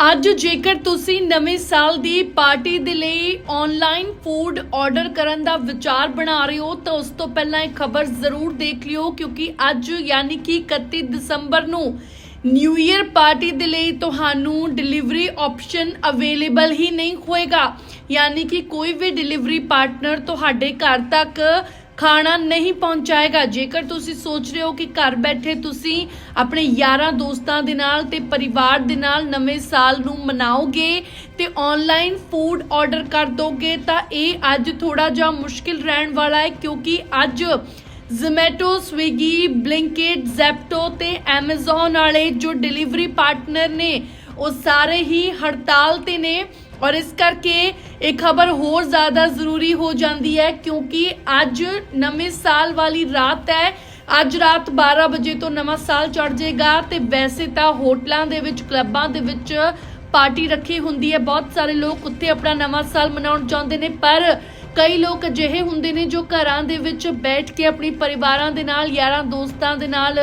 ਅੱਜ ਜੇਕਰ ਤੁਸੀਂ ਨਵੇਂ ਸਾਲ ਦੀ ਪਾਰਟੀ ਦੇ ਲਈ ਆਨਲਾਈਨ ਫੂਡ ਆਰਡਰ ਕਰਨ ਦਾ ਵਿਚਾਰ ਬਣਾ ਰਹੇ ਹੋ, ਤਾਂ ਉਸ ਤੋਂ ਪਹਿਲਾਂ ਇਹ ਖਬਰ ਜ਼ਰੂਰ ਦੇਖ ਲਿਓ, ਕਿਉਂਕਿ ਅੱਜ ਯਾਨੀ ਕਿ 31 ਦਸੰਬਰ ਨੂੰ ਨਿਊ ਈਅਰ ਪਾਰਟੀ ਦੇ ਲਈ ਤੁਹਾਨੂੰ ਡਿਲੀਵਰੀ ਆਪਸ਼ਨ ਅਵੇਲੇਬਲ ਹੀ ਨਹੀਂ ਹੋਏਗਾ। ਯਾਨੀ ਕਿ ਕੋਈ ਵੀ ਡਿਲੀਵਰੀ ਪਾਰਟਨਰ ਤੁਹਾਡੇ ਘਰ ਤੱਕ ਖਾਣਾ ਨਹੀਂ ਪਹੁੰਚਾਏਗਾ। ਜੇਕਰ ਤੁਸੀਂ ਸੋਚ ਰਹੇ ਹੋ ਕਿ ਘਰ ਬੈਠੇ ਤੁਸੀਂ ਆਪਣੇ ਯਾਰਾਂ ਦੋਸਤਾਂ ਦੇ ਨਾਲ ਤੇ ਪਰਿਵਾਰ ਦੇ ਨਾਲ ਨਵੇਂ ਸਾਲ ਨੂੰ ਮਨਾਓਗੇ ਤੇ ਆਨਲਾਈਨ ਫੂਡ ਆਰਡਰ ਕਰ ਦੋਗੇ, ਤਾਂ ਇਹ ਅੱਜ ਥੋੜਾ ਜਿਹਾ ਮੁਸ਼ਕਿਲ ਰਹਿਣ ਵਾਲਾ ਹੈ ਕਿਉਂਕਿ ਅੱਜ ਜ਼ੋਮੈਟੋ ਸਵਿਗੀ ਬਲਿੰਕਿਟ ਜ਼ੈਪਟੋ ਤੇ Amazon ਵਾਲੇ ਜੋ ਡਿਲੀਵਰੀ ਪਾਰਟਨਰ ਨੇ, ਉਹ ਸਾਰੇ ਹੀ ਹੜਤਾਲ ਤੇ ਨੇ। ਔਰ ਇਸ ਕਰਕੇ ਇਹ ਖਬਰ ਹੋਰ ਜ਼ਿਆਦਾ ਜ਼ਰੂਰੀ ਹੋ ਜਾਂਦੀ ਹੈ ਕਿਉਂਕਿ ਅੱਜ ਨਵੇਂ ਸਾਲ ਵਾਲੀ ਰਾਤ ਹੈ। ਅੱਜ ਰਾਤ 12 ਵਜੇ ਤੋਂ ਨਵਾਂ ਸਾਲ ਚੜ ਜਾਏਗਾ ਤੇ ਵੈਸੇ ਤਾਂ ਹੋਟਲਾਂ ਦੇ ਵਿੱਚ, ਕਲੱਬਾਂ ਦੇ ਵਿੱਚ ਪਾਰਟੀ ਰੱਖੀ ਹੁੰਦੀ ਹੈ। ਬਹੁਤ ਸਾਰੇ ਲੋਕ ਉੱਥੇ ਆਪਣਾ ਨਵਾਂ ਸਾਲ ਮਨਾਉਣ ਚਾਹੁੰਦੇ ਨੇ, ਪਰ ਕਈ ਲੋਕ ਅਜਿਹੇ ਹੁੰਦੇ ਨੇ ਜੋ ਘਰਾਂ ਦੇ ਵਿੱਚ ਬੈਠ ਕੇ ਆਪਣੀ ਪਰਿਵਾਰਾਂ ਦੇ ਨਾਲ, ਯਾਰਾਂ ਦੋਸਤਾਂ ਦੇ ਨਾਲ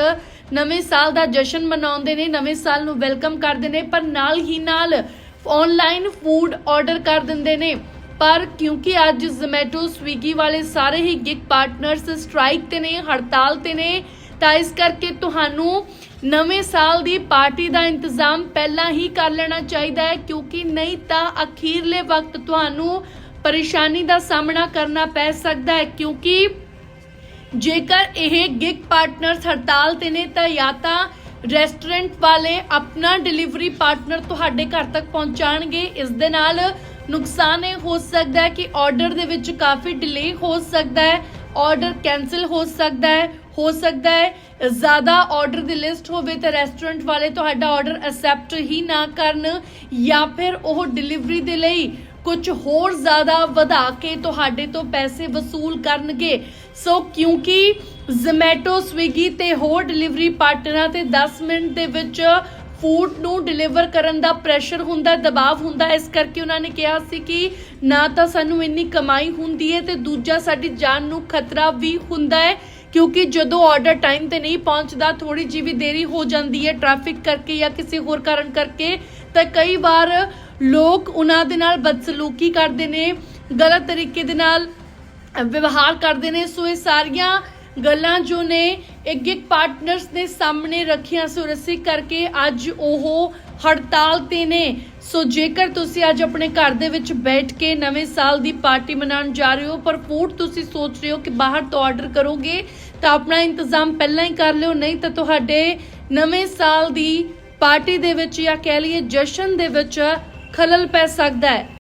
ਨਵੇਂ ਸਾਲ ਦਾ ਜਸ਼ਨ ਮਨਾਉਂਦੇ ਨੇ, ਨਵੇਂ ਸਾਲ ਨੂੰ ਵੈਲਕਮ ਕਰਦੇ ਨੇ, ਪਰ ਨਾਲ ਹੀ ਨਾਲ ਆਨਲਾਈਨ ਫੂਡ ਆਰਡਰ ਕਰ ਦਿੰਦੇ ਨੇ। ਪਰ ਕਿਉਂਕਿ ਅੱਜ ਜ਼ੋਮੈਟੋ ਸਵੀਗੀ ਵਾਲੇ ਸਾਰੇ ਹੀ ਗਿਗ ਪਾਰਟਨਰਸ ਸਟ੍ਰਾਈਕ ਤੇ ਨੇ, ਹੜਤਾਲ ਤੇ ਨੇ, ਤਾਂ ਇਸ ਕਰਕੇ ਤੁਹਾਨੂੰ ਨਵੇਂ ਸਾਲ ਦੀ ਪਾਰਟੀ ਦਾ ਇੰਤਜ਼ਾਮ ਪਹਿਲਾਂ ਹੀ ਕਰ ਲੈਣਾ ਚਾਹੀਦਾ ਹੈ, ਕਿਉਂਕਿ ਨਹੀਂ ਤਾਂ ਅਖੀਰਲੇ ਵਕਤ ਤੁਹਾਨੂੰ ਪਰੇਸ਼ਾਨੀ ਦਾ ਸਾਹਮਣਾ ਕਰਨਾ ਪੈ ਸਕਦਾ ਹੈ, ਕਿਉਂਕਿ ਜੇਕਰ ਇਹ ਗਿਗ ਪਾਰਟਨਰਸ ਹੜਤਾਲ ਤੇ ਨੇ, ਤਾਂ ਜਾਂ ਤਾਂ ਰੈਸਟੋਰੈਂਟ ਵਾਲੇ ਆਪਣਾ ਡਿਲੀਵਰੀ ਪਾਰਟਨਰ ਤੁਹਾਡੇ ਘਰ ਤੱਕ ਪਹੁੰਚਾਣਗੇ। ਇਸ ਦੇ ਨਾਲ ਨੁਕਸਾਨ ਇਹ ਹੋ ਸਕਦਾ ਹੈ ਕਿ ਆਰਡਰ ਦੇ ਵਿੱਚ ਕਾਫੀ ਡਿਲੇ ਹੋ ਸਕਦਾ ਹੈ, ਆਰਡਰ ਕੈਨਸਲ ਹੋ ਸਕਦਾ ਹੈ, ਹੋ ਸਕਦਾ ਹੈ। ਜ਼ਿਆਦਾ ਆਰਡਰ ਦੀ ਲਿਸਟ ਹੋਵੇ ਤਾਂ ਰੈਸਟੋਰੈਂਟ ਵਾਲੇ ਤੁਹਾਡਾ ਆਰਡਰ ਅਸੈਪਟ ਹੀ ਨਾ ਕਰਨ ਜਾਂ ਫਿਰ ਉਹ ਡਿਲੀਵਰੀ ਦੇ ਲਈ ਕੁਝ ਹੋਰ ਜ਼ਿਆਦਾ ਵਧਾ ਕੇ ਤੁਹਾਡੇ ਤੋਂ ਪੈਸੇ ਵਸੂਲ ਕਰਨਗੇ। ਸੋ ਕਿਉਂਕਿ ਜ਼ੋਮੈਟੋ ਸਵਿਗੀ ਤੇ ਹੋਰ ਡਿਲੀਵਰੀ ਪਾਰਟਨਰਾਂ ਤੇ 10 ਮਿੰਟ ਦੇ ਵਿੱਚ ਫੂਡ ਨੂੰ ਡਿਲੀਵਰ ਕਰਨ ਦਾ ਪ੍ਰੈਸ਼ਰ ਹੁੰਦਾ, ਦਬਾਅ ਹੁੰਦਾ, ਇਸ ਕਰਕੇ ਉਹਨਾਂ ਨੇ ਕਿਹਾ ਸੀ ਕਿ ਨਾ ਤਾਂ ਸਾਨੂੰ ਇੰਨੀ ਕਮਾਈ ਹੁੰਦੀ ਹੈ ਤੇ ਦੂਜਾ ਸਾਡੀ ਜਾਨ ਨੂੰ ਖਤਰਾ ਵੀ ਹੁੰਦਾ ਹੈ, ਕਿਉਂਕਿ ਜਦੋਂ ਆਰਡਰ ਟਾਈਮ ਤੇ ਨਹੀਂ ਪਹੁੰਚਦਾ ਥੋੜੀ ਜਿਹੀ ਵੀ ਦੇਰੀ ਹੋ ਜਾਂਦੀ ਹੈ ਟ੍ਰੈਫਿਕ ਕਰਕੇ ਜਾਂ ਕਿਸੇ ਹੋਰ ਕਾਰਨ ਕਰਕੇ, ਤਾਂ ਕਈ ਵਾਰ ਲੋਕ ਉਹਨਾਂ ਦੇ ਨਾਲ ਬਦਸਲੂਕੀ ਕਰਦੇ ਨੇ, ਗਲਤ ਤਰੀਕੇ ਦੇ ਨਾਲ ਵਿਵਹਾਰ ਕਰਦੇ ਨੇ। ਸੋ ਇਹ ਸਾਰੀਆਂ ਗੱਲਾਂ ਜੋ ਨੇ, ਇੱਕ ਗਿਗ ਪਾਰਟਨਰਸ ਦੇ ਸਾਹਮਣੇ ਰੱਖੀਆਂ ਸੋ ਰਸੀ ਕਰਕੇ ਅੱਜ ਉਹ ਹੜਤਾਲ ਤੇ ਨੇ। ਸੋ ਜੇਕਰ ਤੁਸੀਂ ਅੱਜ ਆਪਣੇ ਘਰ ਦੇ ਵਿੱਚ ਬੈਠ ਕੇ ਨਵੇਂ ਸਾਲ ਦੀ ਪਾਰਟੀ ਮਨਾਉਣ ਜਾ ਰਹੇ ਹੋ ਪਰ ਫੂਡ ਤੁਸੀਂ ਸੋਚ ਰਹੇ ਹੋ ਕਿ ਬਾਹਰ ਤੋਂ ਆਰਡਰ ਕਰੋਗੇ, ਤਾਂ ਆਪਣਾ ਇੰਤਜ਼ਾਮ ਪਹਿਲਾਂ ਹੀ ਕਰ ਲਿਓ, ਨਹੀਂ ਤਾਂ ਤੁਹਾਡੇ ਨਵੇਂ ਸਾਲ ਦੀ ਪਾਰਟੀ ਦੇ ਵਿੱਚ ਜਾਂ ਕਹਿ ਲਈਏ ਜਸ਼ਨ ਦੇ ਵਿੱਚ ਖਲਲ ਪੈ ਸਕਦਾ ਹੈ।